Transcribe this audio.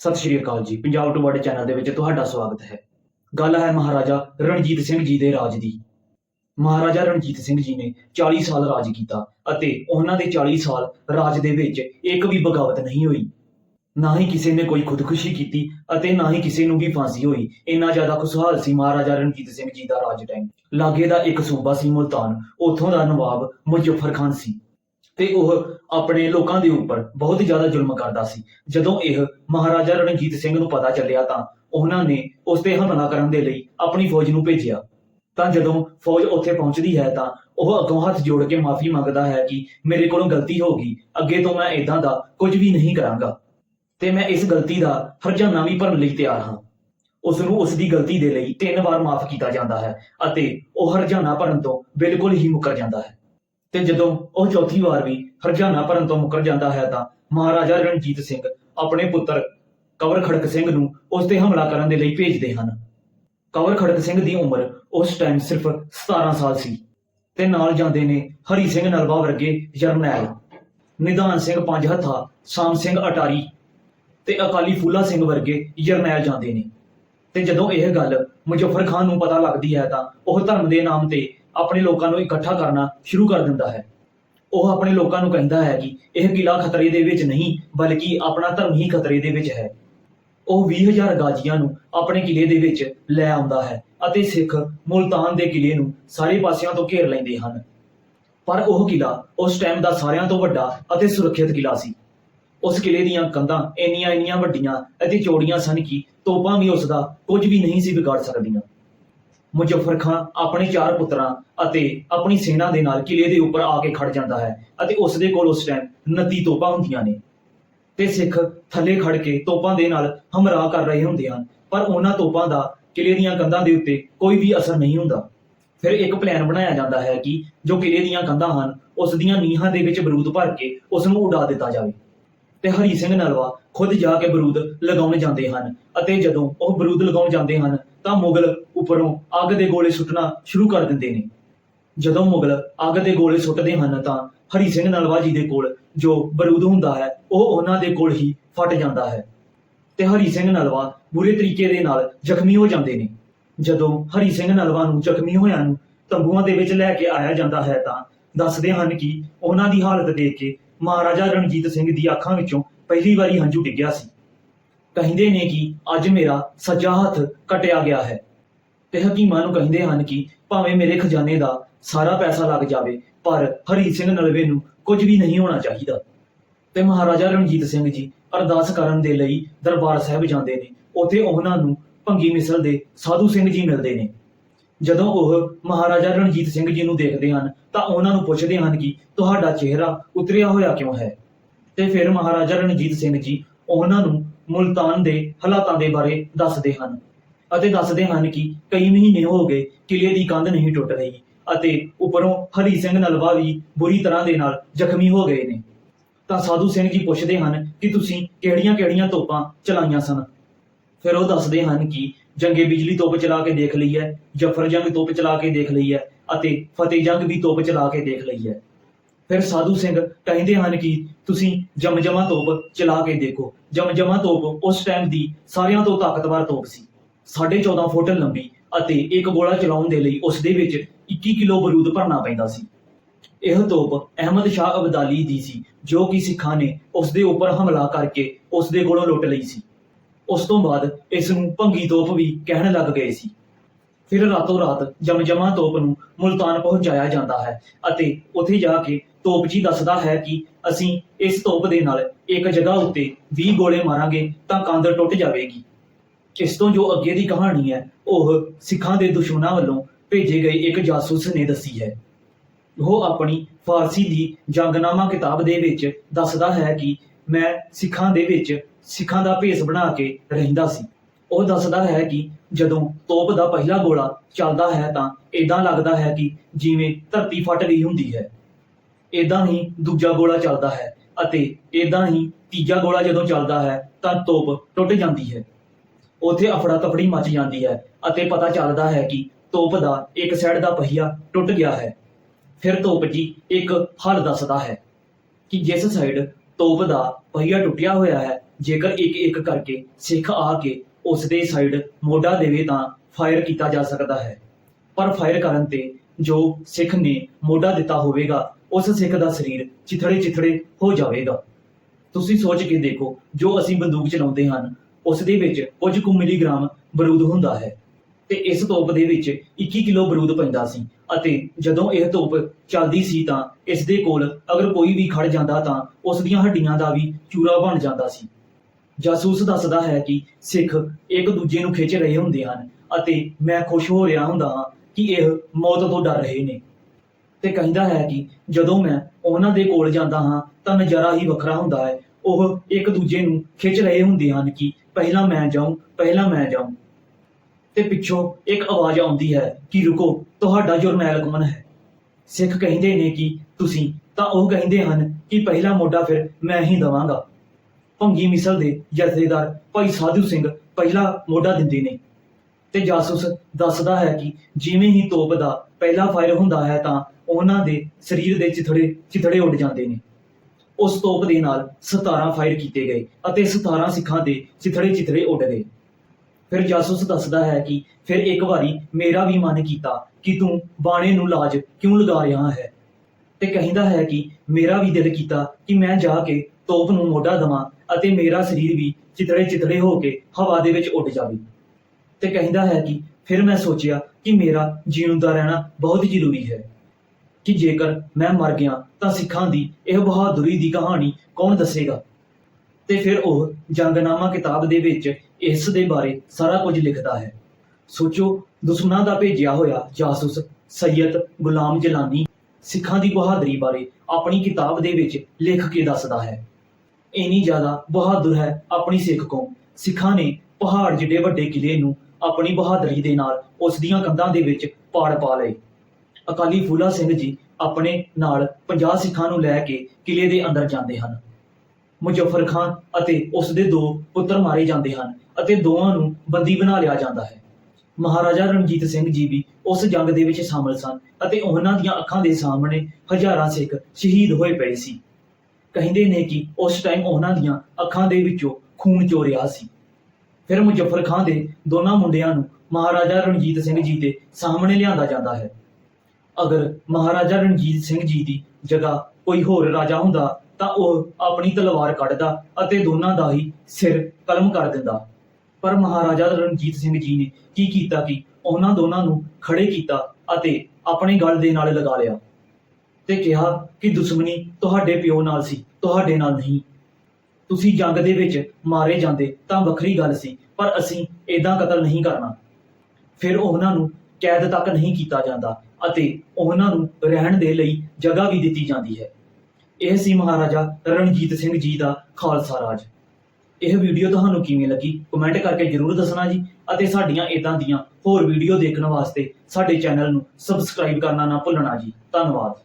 ਸਤਿ ਸ਼੍ਰੀ ਅਕਾਲ ਜੀ। Punjab to word channel ਦੇ ਵਿੱਚ ਤੁਹਾਡਾ ਸਵਾਗਤ ਹੈ। ਗੱਲ ਹੈ ਮਹਾਰਾਜਾ ਰਣਜੀਤ ਸਿੰਘ ਜੀ ਦੇ ਰਾਜ ਦੀ। ਮਹਾਰਾਜਾ ਰਣਜੀਤ ਸਿੰਘ ਜੀ ਨੇ 40 ਸਾਲ ਰਾਜ ਕੀਤਾ ਅਤੇ ਉਹਨਾਂ ਦੇ 40 ਸਾਲ ਰਾਜ ਦੇ ਵਿੱਚ ਇੱਕ ਵੀ ਬਗਾਵਤ ਨਹੀਂ ਹੋਈ। ਨਾ ਹੀ ਕਿਸੇ ਨੇ ਕੋਈ ਖੁਦਕੁਸ਼ੀ ਕੀਤੀ ਅਤੇ ਨਾ ਹੀ ਕਿਸੇ ਨੂੰ ਵੀ ਫਾਂਸੀ ਹੋਈ। ਇੰਨਾ ਜ਼ਿਆਦਾ ਖੁਸ਼ਹਾਲ ਸੀ ਮਹਾਰਾਜਾ ਰਣਜੀਤ ਸਿੰਘ ਜੀ ਦਾ ਰਾਜ ਟਾਈਮ। ਲਾਗੇ ਦਾ ਇੱਕ ਸੂਬਾ ਸੀ ਮੁਲਤਾਨ। ਉੱਥੋਂ ਦਾ ਨਵਾਬ ਮੁਜ਼ੱਫਰ ਖਾਨ ਸੀ। ਤੇ ਉਹ ਆਪਣੇ ਲੋਕਾਂ ਦੇ ਉੱਪਰ ਬਹੁਤ ਜ਼ਿਆਦਾ ਜ਼ੁਲਮ ਕਰਦਾ ਸੀ। ਜਦੋਂ ਇਹ ਮਹਾਰਾਜਾ ਰਣਜੀਤ ਸਿੰਘ ਨੂੰ ਪਤਾ ਚੱਲਿਆ ਤਾਂ ਉਹਨਾਂ ਨੇ ਉਸ ਤੇ ਹਮਲਾ ਕਰਨ ਦੇ ਲਈ ਆਪਣੀ ਫੌਜ ਨੂੰ ਭੇਜਿਆ। ਤਾਂ ਜਦੋਂ ਫੌਜ ਉੱਥੇ ਪਹੁੰਚਦੀ ਹੈ ਤਾਂ ਉਹ ਅੱਗੋਂ ਹੱਥ ਜੋੜ ਕੇ ਮਾਫੀ ਮੰਗਦਾ ਹੈ ਕਿ ਮੇਰੇ ਕੋਲੋਂ ਗਲਤੀ ਹੋ ਗਈ, ਅੱਗੇ ਤੋਂ ਮੈਂ ਇਦਾਂ ਦਾ ਕੁਝ ਵੀ ਨਹੀਂ ਕਰਾਂਗਾ। ਤੇ ਮੈਂ ਇਸ ਗਲਤੀ ਦਾ ਹਰਜਾਨਾ ਵੀ ਭਰਨ ਲਈ ਤਿਆਰ ਹਾਂ। ਉਸ ਨੂੰ ਉਸ ਦੀ ਗਲਤੀ ਦੇ ਲਈ ਤਿੰਨ ਵਾਰ ਮਾਫ ਕੀਤਾ ਜਾਂਦਾ ਹੈ ਅਤੇ ਉਹ ਹਰਜਾਨਾ ਭਰਨ ਤੋਂ ਬਿਲਕੁਲ ਹੀ ਮੁੱਕਰ ਜਾਂਦਾ ਹੈ। ਤੇ ਜਦੋਂ ਉਹ ਚੌਥੀ ਵਾਰ ਵੀ ਹਰਜਾਨਾ ਭਰਨ ਤੋਂ ਮੁੱਕਰ ਜਾਂਦਾ ਹੈ ਤਾਂ ਮਹਾਰਾਜਾ ਰਣਜੀਤ ਸਿੰਘ ਆਪਣੇ ਪੁੱਤਰ ਕਵਰ ਖੜਕ ਸਿੰਘ ਨੂੰ ਉਸ ਤੇ ਹਮਲਾ ਕਰਨ ਦੇ ਲਈ ਭੇਜਦੇ ਹਨ। ਕਵਰ ਖੜਕ ਸਿੰਘ ਦੀ ਉਮਰ ਉਸ ਟਾਈਮ ਸਿਰਫ 17 ਸਾਲ ਸੀ ਤੇ ਨਾਲ ਜਾਂਦੇ ਨੇ ਹਰੀ ਸਿੰਘ ਨਲਵਾ ਵਰਗੇ ਜਰਨੈਲ ਨਿਧਾਨ ਸਿੰਘ ਪੰਜ ਹੱਥਾ, ਸਾਮ ਸਿੰਘ ਅਟਾਰੀ ਤੇ ਅਕਾਲੀ ਫੂਲਾ ਸਿੰਘ ਵਰਗੇ ਜਰਨੈਲ ਜਾਂਦੇ ਨੇ। ਤੇ ਜਦੋਂ ਇਹ ਗੱਲ ਮੁਜ਼ੱਫਰ ਖਾਨ ਨੂੰ ਪਤਾ ਲੱਗਦੀ ਹੈ ਤਾਂ ਉਹ ਧਰਮ ਦੇ ਨਾਮ ਤੇ ਆਪਣੇ ਲੋਕਾਂ ਨੂੰ ਇਕੱਠਾ ਕਰਨਾ ਸ਼ੁਰੂ ਕਰ ਦਿੰਦਾ ਹੈ। ਉਹ ਆਪਣੇ ਲੋਕਾਂ ਨੂੰ ਕਹਿੰਦਾ ਹੈ ਕਿ ਇਹ ਕਿਲਾ ਖਤਰੇ ਦੇ ਵਿੱਚ ਨਹੀਂ, ਬਲਕਿ ਆਪਣਾ ਧਰਮ ਹੀ ਖਤਰੇ ਦੇ ਵਿੱਚ ਹੈ। ਉਹ 20000 ਗਾਜੀਆਂ ਨੂੰ ਆਪਣੇ ਕਿਲੇ ਦੇ ਵਿੱਚ ਲੈ ਆਉਂਦਾ ਹੈ ਅਤੇ ਸਿੱਖ ਮੁਲਤਾਨ ਦੇ ਕਿਲੇ ਨੂੰ ਸਾਰੇ ਪਾਸਿਆਂ ਤੋਂ ਘੇਰ ਲੈਂਦੇ ਹਨ। ਪਰ ਉਹ ਕਿਲਾ ਉਸ ਟਾਈਮ ਦਾ ਸਾਰਿਆਂ ਤੋਂ ਵੱਡਾ ਅਤੇ ਸੁਰੱਖਿਅਤ ਕਿਲਾ ਸੀ। ਉਸ ਕਿਲੇ ਦੀਆਂ ਕੰਧਾਂ ਇੰਨੀਆਂ ਇੰਨੀਆਂ ਵੱਡੀਆਂ ਅਤੇ ਚੌੜੀਆਂ ਸਨ ਕਿ ਤੋਪਾਂ ਵੀ ਉਸ ਦਾ ਕੁਝ ਵੀ ਨਹੀਂ ਸੀ ਵਿਗਾੜ ਸਕਦੀਆਂ। ਮੁਜ਼ੱਫਰ ਖਾਨ ਆਪਣੇ ਚਾਰ ਪੁੱਤਰਾਂ ਅਤੇ ਆਪਣੀ ਸੈਨਾ ਦੇ ਨਾਲ ਕਿਲੇ ਦੇ ਉੱਪਰ ਆ ਕੇ ਖੜ ਜਾਂਦਾ ਹੈ ਅਤੇ ਉਸ ਦੇ ਕੋਲ ਉਸ ਟਾਈਮ 29 ਤੋਪਾਂ ਹੁੰਦੀਆਂ ਨੇ ਤੇ ਸਿੱਖ ਥੱਲੇ ਖੜ ਕੇ ਤੋਪਾਂ ਦੇ ਨਾਲ ਹਮਲਾ ਕਰ ਰਹੇ ਹੁੰਦੇ ਹਨ, ਪਰ ਉਹਨਾਂ ਤੋਪਾਂ ਦਾ ਕਿਲੇ ਦੀਆਂ ਕੰਧਾਂ ਦੇ ਉੱਤੇ ਕੋਈ ਵੀ ਅਸਰ ਨਹੀਂ ਹੁੰਦਾ। ਫਿਰ ਇੱਕ ਪਲਾਨ ਬਣਾਇਆ ਜਾਂਦਾ ਹੈ ਕਿ ਜੋ ਕਿਲੇ ਦੀਆਂ ਕੰਧਾਂ ਹਨ ਉਸ ਦੀਆਂ ਨੀਹਾਂ ਦੇ ਵਿੱਚ ਬਰੂਦ ਭਰ ਕੇ ਉਸ ਨੂੰ ਉਡਾ ਦਿੱਤਾ ਜਾਵੇ। ਤੇ ਹਰੀ ਸਿੰਘ ਨਲਵਾ ਖੁਦ ਜਾ ਕੇ ਬਰੂਦ ਲਗਾਉਣ ਜਾਂਦੇ ਹਨ। ਅਤੇ ਜਦੋਂ ਉਹ ਬਰੂਦ ਲਗਾਉਣ ਜਾਂਦੇ ਹਨ, ਤਾਂ ਮੁਗਲ ਉੱਪਰੋਂ ਅੱਗ ਦੇ ਗੋਲੇ ਸੁੱਟਣਾ ਸ਼ੁਰੂ ਕਰ ਦਿੰਦੇ ਨੇ। ਜਦੋਂ ਮੁਗਲ ਅੱਗ ਦੇ ਗੋਲੇ ਸੁੱਟਦੇ ਹਨ, ਤਾਂ ਹਰੀ ਸਿੰਘ ਨਲਵਾ ਜੀ ਦੇ ਕੋਲ ਜੋ ਬਰੂਦ ਹੁੰਦਾ ਹੈ, ਉਹ ਉਹਨਾਂ ਦੇ ਕੋਲ ਹੀ ਫਟ ਜਾਂਦਾ ਹੈ। ਤੇ ਹਰੀ ਸਿੰਘ ਨਲਵਾ ਬੁਰੇ ਤਰੀਕੇ ਦੇ ਨਾਲ ਜ਼ਖਮੀ ਹੋ ਜਾਂਦੇ ਨੇ। ਜਦੋਂ ਹਰੀ ਸਿੰਘ ਨਲਵਾ ਨੂੰ ਜ਼ਖਮੀ ਹੋਇਆਂ ਨੂੰ ਤੰਬੂਆਂ ਦੇ ਵਿੱਚ ਲੈ ਕੇ ਆਇਆ ਜਾਂਦਾ ਹੈ, ਤਾਂ ਦੱਸਦੇ ਹਨ ਕਿ ਉਹਨਾਂ ਦੀ ਹਾਲਤ ਦੇਖ ਕੇ ਮਹਾਰਾਜਾ ਰਣਜੀਤ ਸਿੰਘ ਦੀ ਅੱਖਾਂ ਵਿੱਚੋਂ ਪਹਿਲੀ ਵਾਰੀ ਹੰਝੂ ਡਿੱਗਿਆ ਸੀ। ਕਹਿੰਦੇ ਨੇ ਕਿ ਅੱਜ ਮੇਰਾ ਸੱਜਾ ਹੱਥ ਕਟਿਆ ਗਿਆ ਹੈ। ਤੇ ਹਕੀਮਾਂ ਨੂੰ ਕਹਿੰਦੇ ਹਨ ਕਿ ਭਾਵੇਂ ਮੇਰੇ ਖਜ਼ਾਨੇ ਦਾ ਸਾਰਾ ਪੈਸਾ ਲੱਗ ਜਾਵੇ, ਪਰ ਹਰੀ ਸਿੰਘ ਨਲਵੇ ਨੂੰ ਕੁਝ ਵੀ ਨਹੀਂ ਹੋਣਾ ਚਾਹੀਦਾ। ਤੇ ਮਹਾਰਾਜਾ ਰਣਜੀਤ ਸਿੰਘ ਜੀ ਅਰਦਾਸ ਕਰਨ ਦੇ ਲਈ ਦਰਬਾਰ ਸਾਹਿਬ ਜਾਂਦੇ ਨੇ। ਉੱਥੇ ਉਹਨਾਂ ਨੂੰ ਭੰਗੀ ਮਿਸਲ ਦੇ ਸਾਧੂ ਸਿੰਘ ਜੀ ਮਿਲਦੇ ਨੇ। ਜਦੋਂ ਉਹ ਮਹਾਰਾਜਾ ਰਣਜੀਤ ਸਿੰਘ ਜੀ ਨੂੰ ਦੇਖਦੇ ਹਨ, ਤਾਂ ਉਹਨਾਂ ਨੂੰ ਪੁੱਛਦੇ ਹਨ ਕਿ ਤੁਹਾਡਾ ਚਿਹਰਾ ਉਤਰਿਆ ਹੋਇਆ ਕਿਉਂ ਹੈ? ਤੇ ਫਿਰ ਮਹਾਰਾਜਾ ਰਣਜੀਤ ਸਿੰਘ ਜੀ ਉਹਨਾਂ ਨੂੰ ਮੁਲਤਾਨ ਦੇ ਹਾਲਾਤਾਂ ਦੇ ਬਾਰੇ ਦੱਸਦੇ ਹਨ ਅਤੇ ਦੱਸਦੇ ਹਨ ਕਿ ਕਈ ਮਹੀਨੇ ਹੋ ਗਏ, ਕਿਲੇ ਦੀ ਕੰਧ ਨਹੀਂ ਟੁੱਟ ਰਹੀ ਅਤੇ ਉੱਪਰੋਂ ਹਰੀ ਸਿੰਘ ਨਲਵਾ ਵੀ ਬੁਰੀ ਤਰ੍ਹਾਂ ਦੇ ਨਾਲ ਜ਼ਖਮੀ ਹੋ ਗਏ ਨੇ। ਤਾਂ ਸਾਧੂ ਸਿੰਘ ਜੀ ਪੁੱਛਦੇ ਹਨ ਕਿ ਤੁਸੀਂ ਕਿਹੜੀਆਂ-ਕਿਹੜੀਆਂ ਤੋਪਾਂ ਚਲਾਈਆਂ ਸਨ? ਫਿਰ ਉਹ ਦੱਸਦੇ ਹਨ ਕਿ ਜੰਗੇ ਬਿਜਲੀ ਤੋਪ ਚਲਾ ਕੇ ਦੇਖ ਲਈ ਹੈ, ਜਫਰ ਜੰਗ ਤੋਪ ਚਲਾ ਕੇ ਦੇਖ ਲਈ ਹੈ ਅਤੇ ਫਤਿਹ ਜੰਗ ਵੀ ਤੋਪ ਚਲਾ ਕੇ ਦੇਖ ਲਈ ਹੈ। ਫਿਰ ਸਾਧੂ ਸਿੰਘ ਕਹਿੰਦੇ ਹਨ ਕਿ ਤੁਸੀਂ ਜਮਜਮਾ ਤੋਪ ਚਲਾ ਕੇ ਦੇਖੋ। ਜਮਜਮਾ ਤੋਪ ਉਸ ਟਾਈਮ ਦੀ ਸਾਰਿਆਂ ਤੋਂ ਤਾਕਤਵਰ ਤੋਪ ਸੀ। 14.5 ਫੁੱਟ ਲੰਬੀ ਅਤੇ ਇੱਕ ਗੋਲਾ ਚਲਾਉਣ ਦੇ ਲਈ ਉਸ ਦੇ ਵਿੱਚ 21 ਕਿਲੋ ਬਰੂਦ ਭਰਨਾ ਪੈਂਦਾ ਸੀ। ਇਹ ਤੋਪ ਅਹਿਮਦ ਸ਼ਾਹ ਅਬਦਾਲੀ ਦੀ ਸੀ, ਜੋ ਕਿ ਸਿੱਖਾਂ ਨੇ ਉਸ ਦੇ ਉੱਪਰ ਹਮਲਾ ਕਰਕੇ ਉਸ ਦੇ ਕੋਲੋਂ ਲੁੱਟ ਲਈ ਸੀ। ਉਸ ਤੋਂ ਬਾਅਦ ਇਸ ਨੂੰ ਭੰਗੀ ਤੋਪ ਵੀ ਕਹਿਣ ਲੱਗ ਗਏ ਸੀ। ਫਿਰ ਰਾਤੋਂ ਰਾਤ ਜਮਜਮਾ ਤੋਪ ਨੂੰ ਮੁਲਤਾਨ ਪਹੁੰਚਾਇਆ ਜਾਂਦਾ ਹੈ ਅਤੇ ਉੱਥੇ ਜਾ ਕੇ ਤੋਪਜੀ ਦੱਸਦਾ ਹੈ ਕਿ ਅਸੀਂ ਇਸ ਤੋਪ ਦੇ ਨਾਲ ਇੱਕ ਜਗ੍ਹਾ ਉੱਤੇ 20 ਗੋਲੇ ਮਾਰਾਂਗੇ ਤਾਂ ਕੰਧ ਟੁੱਟ ਜਾਵੇਗੀ। ਇਸ ਤੋਂ ਜੋ ਅੱਗੇ ਦੀ ਕਹਾਣੀ ਹੈ, ਉਹ ਸਿੱਖਾਂ ਦੇ ਦੁਸ਼ਮਣਾਂ ਵੱਲੋਂ ਭੇਜੇ ਗਏ ਇੱਕ ਜਾਸੂਸ ਨੇ ਦੱਸੀ ਹੈ। ਉਹ ਆਪਣੀ ਫਾਰਸੀ ਦੀ ਜੰਗਨਾਮਾ ਕਿਤਾਬ ਦੇ ਵਿੱਚ ਦੱਸਦਾ ਹੈ ਕਿ ਮੈਂ ਸਿੱਖਾਂ ਦੇ ਵਿੱਚ ਸਿੱਖਾਂ ਦਾ ਭੇਸ ਬਣਾ ਕੇ ਰਹਿੰਦਾ ਸੀ। ਉਹ ਦੱਸਦਾ ਹੈ ਕਿ ਜਦੋਂ ਤੋਪ ਦਾ ਪਹਿਲਾ ਗੋਲਾ ਚੱਲਦਾ ਹੈ ਤਾਂ ਇਦਾਂ ਲੱਗਦਾ ਹੈ ਕਿ ਜਿਵੇਂ ਧਰਤੀ ਫਟ ਗਈ ਹੁੰਦੀ ਹੈ। ਇਦਾਂ ਹੀ ਦੂਜਾ ਗੋਲਾ ਚੱਲਦਾ ਹੈ ਅਤੇ ਇਦਾਂ ਹੀ ਤੀਜਾ ਗੋਲਾ ਜਦੋਂ ਚੱਲਦਾ ਹੈ ਤਾਂ ਤੋਪ ਟੁੱਟ ਜਾਂਦੀ ਹੈ। ਉੱਥੇ ਅਫੜਾ ਤਫੜੀ ਮਚ ਜਾਂਦੀ ਹੈ ਅਤੇ ਪਤਾ ਚੱਲਦਾ ਹੈ ਕਿ ਤੋਪ ਦਾ ਇੱਕ ਸਾਈਡ ਦਾ ਪਹੀਆ ਟੁੱਟ ਗਿਆ ਹੈ। ਫਿਰ ਤੋਪ ਜੀ ਇੱਕ ਹੱਲ ਦੱਸਦਾ ਹੈ ਕਿ ਜਿਸ ਸਾਈਡ ਤੋਪ ਦਾ ਪਹੀਆ ਟੁੱਟਿਆ ਹੋਇਆ ਹੈ। ਜੇਕਰ ਇੱਕ ਇੱਕ ਕਰਕੇ ਸਿੱਖ ਆ ਕੇ ਉਸ ਦੇ ਸਾਈਡ ਮੋਢਾ ਦੇਵੇ ਤਾਂ ਫਾਇਰ ਕੀਤਾ ਜਾ ਸਕਦਾ ਹੈ। ਪਰ ਫਾਇਰ ਕਰਨ ਤੇ ਜੋ ਸਿੱਖ ਨੇ ਮੋਢਾ ਦਿੱਤਾ ਹੋਵੇਗਾ, ਉਸ ਸਿੱਖ ਦਾ ਸਰੀਰ ਚਿਥੜੇ ਚਿਥੜੇ ਹੋ ਜਾਵੇਗਾ। ਤੁਸੀਂ ਸੋਚ ਕੇ ਦੇਖੋ, ਜੋ ਅਸੀਂ ਬੰਦੂਕ ਚਲਾਉਂਦੇ ਹਨ ਉਸ ਦੇ ਵਿੱਚ ਕੁਝ ਕੁ ਮਿਲੀਗ੍ਰਾਮ ਬਰੂਦ ਹੁੰਦਾ ਹੈ। ਤੇ ਇਸ ਤੋਪ ਦੇ ਵਿੱਚ 21 ਕਿਲੋ ਬਰੂਦ ਪੈਂਦਾ ਸੀ ਅਤੇ ਜਦੋਂ ਇਹ ਤੋਪ ਚੱਲਦੀ ਸੀ ਤਾਂ ਇਸ ਦੇ ਕੋਲ ਅਗਰ ਕੋਈ ਵੀ ਖੜ ਜਾਂਦਾ ਤਾਂ ਉਸ ਦੀਆਂ ਹੱਡੀਆਂ ਦਾ ਵੀ ਚੂਰਾ ਬਣ ਜਾਂਦਾ ਸੀ। ਜਾਸੂਸ ਦੱਸਦਾ ਹੈ ਕਿ ਸਿੱਖ ਇੱਕ ਦੂਜੇ ਨੂੰ ਖਿੱਚ ਰਹੇ ਹੁੰਦੇ ਹਨ ਅਤੇ ਮੈਂ ਖੁਸ਼ ਹੋ ਰਿਹਾ ਹੁੰਦਾ ਹਾਂ ਕਿ ਇਹ ਮੌਤ ਤੋਂ ਡਰ ਰਹੇ ਨੇ। ਤੇ ਕਹਿੰਦਾ ਹੈ ਕਿ ਜਦੋਂ ਮੈਂ ਉਹਨਾਂ ਦੇ ਕੋਲ ਜਾਂਦਾ ਹਾਂ ਤਾਂ ਨਜ਼ਾਰਾ ਹੀ ਵੱਖਰਾ ਹੁੰਦਾ ਹੈ। ਉਹ ਇੱਕ ਦੂਜੇ ਨੂੰ ਖਿੱਚ ਰਹੇ ਹੁੰਦੇ ਹਨ ਕਿ ਪਹਿਲਾਂ ਮੈਂ ਜਾਉਂ ਪਹਿਲਾਂ ਮੈਂ ਜਾਉਂ ਤੇ ਪਿੱਛੋਂ ਇੱਕ ਆਵਾਜ਼ ਆਉਂਦੀ ਹੈ ਕਿ ਰੁਕੋ, ਤੁਹਾਡਾ ਜਰਨੈਲ ਕੌਣ ਹੈ। ਸਿੱਖ ਕਹਿੰਦੇ ਨੇ ਕਿ ਤੁਸੀਂ, ਤਾਂ ਉਹ ਕਹਿੰਦੇ ਹਨ ਕਿ ਪਹਿਲਾ ਮੋਢਾ ਫਿਰ ਮੈਂ ਹੀ ਦਵਾਂਗਾ। ਭੰਗੀ ਮਿਸਲ ਦੇ ਜਥੇਦਾਰ ਭਾਈ ਸਾਧੂ ਸਿੰਘ ਪਹਿਲਾ ਮੋਢਾ ਦਿੰਦੇ ਨੇ। ਤੇ ਜਾਸੂਸ ਦੱਸਦਾ ਹੈ ਕਿ ਜਿਵੇਂ ਹੀ ਤੋਪ ਦਾ ਪਹਿਲਾ ਫਾਇਰ ਹੁੰਦਾ ਹੈ, ਤਾਂ ਉਹਨਾਂ ਦੇ ਸਰੀਰ ਦੇ ਚਿਥੜੇ ਚਿਥੜੇ ਉੱਡ ਜਾਂਦੇ ਨੇ। ਉਸ ਤੋਪ ਦੇ ਨਾਲ 17 ਫਾਇਰ ਕੀਤੇ ਗਏ ਅਤੇ 17 ਸਿੱਖਾਂ ਦੇ ਚਿਥੜੇ ਚਿਥੜੇ ਉੱਡ ਗਏ। ਫਿਰ ਜਾਸੂਸ ਦੱਸਦਾ ਹੈ ਕਿ ਫਿਰ ਇੱਕ ਵਾਰੀ ਮੇਰਾ ਵੀ ਮਨ ਕੀਤਾ ਕਿ ਤੂੰ ਬਾਣੇ ਨੂੰ ਲਾਜ ਕਿਉਂ ਲਗਾ ਰਿਹਾ ਹੈ? ਤੇ ਕਹਿੰਦਾ ਹੈ ਕਿ ਮੇਰਾ ਵੀ ਦਿਲ ਕੀਤਾ ਕਿ ਮੈਂ ਜਾ ਕੇ ਤੋਪ ਨੂੰ ਮੋਢਾ ਦਵਾਂ ਅਤੇ ਮੇਰਾ ਸਰੀਰ ਵੀ ਚਿਤੜੇ ਚਿਤੜੇ ਹੋ ਕੇ ਹਵਾ ਦੇ ਵਿੱਚ ਉੱਡ ਜਾਵੇ। ਤੇ ਕਹਿੰਦਾ ਹੈ ਕਿ ਫਿਰ ਮੈਂ ਸੋਚਿਆ ਕਿ ਮੇਰਾ ਜਿਉਂਦਾ ਰਹਿਣਾ ਬਹੁਤ ਜ਼ਰੂਰੀ ਹੈ ਕਿ ਜੇਕਰ ਮੈਂ ਮਰ ਗਿਆ ਤਾਂ ਸਿੱਖਾਂ ਦੀ ਇਹ ਬਹਾਦਰੀ ਦੀ ਕਹਾਣੀ ਕੌਣ ਦੱਸੇਗਾ? ਤੇ ਫਿਰ ਉਹ ਜੰਗਨਾਮਾ ਕਿਤਾਬ ਦੇ ਵਿੱਚ ਇਸ ਦੇ ਬਾਰੇ ਸਾਰਾ ਕੁਝ ਲਿਖਦਾ ਹੈ। ਸੋਚੋ, ਦੁਸ਼ਮਣਾਂ ਦਾ ਭੇਜਿਆ ਹੋਇਆ ਜਾਸੂਸ, ਸੈਯਦ ਗੁਲਾਮ ਜਲਾਨੀ ਸਿੱਖਾਂ ਦੀ ਬਹਾਦਰੀ ਬਾਰੇ ਆਪਣੀ ਕਿਤਾਬ ਦੇ ਵਿੱਚ ਲਿਖ ਕੇ ਦੱਸਦਾ ਹੈ। ਇੰਨੀ ਜ਼ਿਆਦਾ ਬਹਾਦਰ ਹੈ ਆਪਣੀ ਸਿੱਖ ਕੌਮ। ਸਿੱਖਾਂ ਨੇ ਪਹਾੜ ਜਿਹੜੇ ਵੱਡੇ ਕਿਲੇ ਨੂੰ ਆਪਣੀ ਬਹਾਦਰੀ ਦੇ ਨਾਲ ਉਸ ਦੀਆਂ ਕੰਧਾਂ ਦੇ ਵਿੱਚ ਪਾੜ ਪਾ ਲਏ। ਅਕਾਲੀ ਫੂਲਾ ਸਿੰਘ ਜੀ ਆਪਣੇ ਨਾਲ 50 ਸਿੱਖਾਂ ਨੂੰ ਲੈ ਕੇ ਕਿਲੇ ਦੇ ਅੰਦਰ ਜਾਂਦੇ ਹਨ। ਮੁਜ਼ੱਫਰ ਖਾਨ ਅਤੇ ਉਸ ਦੇ ਦੋ ਪੁੱਤਰ ਮਾਰੇ ਜਾਂਦੇ ਹਨ। ਅਤੇ ਦੋਵਾਂ ਨੂੰ ਬੰਦੀ ਬਣਾ ਲਿਆ ਜਾਂਦਾ ਹੈ। ਮਹਾਰਾਜਾ ਰਣਜੀਤ ਸਿੰਘ ਜੀ ਵੀ ਉਸ ਜੰਗ ਦੇ ਵਿੱਚ ਸ਼ਾਮਲ ਸਨ ਅਤੇ ਉਹਨਾਂ ਦੀਆਂ ਅੱਖਾਂ ਦੇ ਸਾਹਮਣੇ ਹਜ਼ਾਰਾਂ ਸਿੱਖ ਸ਼ਹੀਦ ਹੋਏ ਪਏ ਸੀ। ਕਹਿੰਦੇ ਨੇ ਕਿ ਉਸ ਟਾਈਮ ਉਹਨਾਂ ਦੀਆਂ ਅੱਖਾਂ ਦੇ ਵਿੱਚੋਂ ਖੂਨ ਚੋ ਰਿਹਾ ਸੀ। ਫਿਰ ਮੁਜ਼ੱਫਰ ਖਾਨ ਦੇ ਦੋਨਾਂ ਮੁੰਡਿਆਂ ਨੂੰ ਮਹਾਰਾਜਾ ਰਣਜੀਤ ਸਿੰਘ ਜੀ ਦੇ ਸਾਹਮਣੇ ਲਿਆਂਦਾ ਜਾਂਦਾ ਹੈ। ਅਗਰ ਮਹਾਰਾਜਾ ਰਣਜੀਤ ਸਿੰਘ ਜੀ ਦੀ ਜਗ੍ਹਾ ਕੋਈ ਹੋਰ ਰਾਜਾ ਹੁੰਦਾ ਤਾਂ ਉਹ ਆਪਣੀ ਤਲਵਾਰ ਕੱਢਦਾ ਅਤੇ ਦੋਨਾਂ ਦਾ ਹੀ ਸਿਰ ਕਲਮ ਕਰ ਦਿੰਦਾ। ਪਰ ਮਹਾਰਾਜਾ ਰਣਜੀਤ ਸਿੰਘ ਜੀ ਨੇ ਕੀ ਕੀਤਾ ਕਿ ਉਹਨਾਂ ਦੋਨਾਂ ਨੂੰ ਖੜੇ ਕੀਤਾ ਅਤੇ ਆਪਣੇ ਗਲ ਦੇ ਨਾਲ ਲਗਾ ਲਿਆ ਤੇ ਕਿਹਾ ਕਿ ਦੁਸ਼ਮਣੀ ਤੁਹਾਡੇ ਪਿਓ ਨਾਲ ਸੀ, ਤੁਹਾਡੇ ਨਾਲ ਨਹੀਂ। ਤੁਸੀਂ ਜੰਗ ਦੇ ਵਿੱਚ ਮਾਰੇ ਜਾਂਦੇ ਤਾਂ ਵੱਖਰੀ ਗੱਲ ਸੀ, ਪਰ ਅਸੀਂ ਏਦਾਂ ਕਤਲ ਨਹੀਂ ਕਰਨਾ। ਫਿਰ ਉਹਨਾਂ ਨੂੰ ਕੈਦ ਤੱਕ ਨਹੀਂ ਕੀਤਾ ਜਾਂਦਾ ਅਤੇ ਉਹਨਾਂ ਨੂੰ ਰਹਿਣ ਦੇ ਲਈ ਜਗ੍ਹਾ ਵੀ ਦਿੱਤੀ ਜਾਂਦੀ ਹੈ। ਇਹ ਸੀ ਮਹਾਰਾਜਾ ਰਣਜੀਤ ਸਿੰਘ ਜੀ ਦਾ ਖਾਲਸਾ ਰਾਜ। ਇਹ ਵੀਡੀਓ ਤੁਹਾਨੂੰ ਕਿਵੇਂ ਲੱਗੀ? ਕਮੈਂਟ ਕਰਕੇ ਜਰੂਰ ਦੱਸਣਾ ਜੀ ਅਤੇ ਸਾਡੀਆਂ ਇਦਾਂ ਦੀਆਂ ਹੋਰ ਵੀਡੀਓ ਦੇਖਣ ਵਾਸਤੇ ਸਾਡੇ ਚੈਨਲ ਨੂੰ ਸਬਸਕ੍ਰਾਈਬ ਕਰਨਾ ਨਾ ਭੁੱਲਣਾ ਜੀ। ਧੰਨਵਾਦ।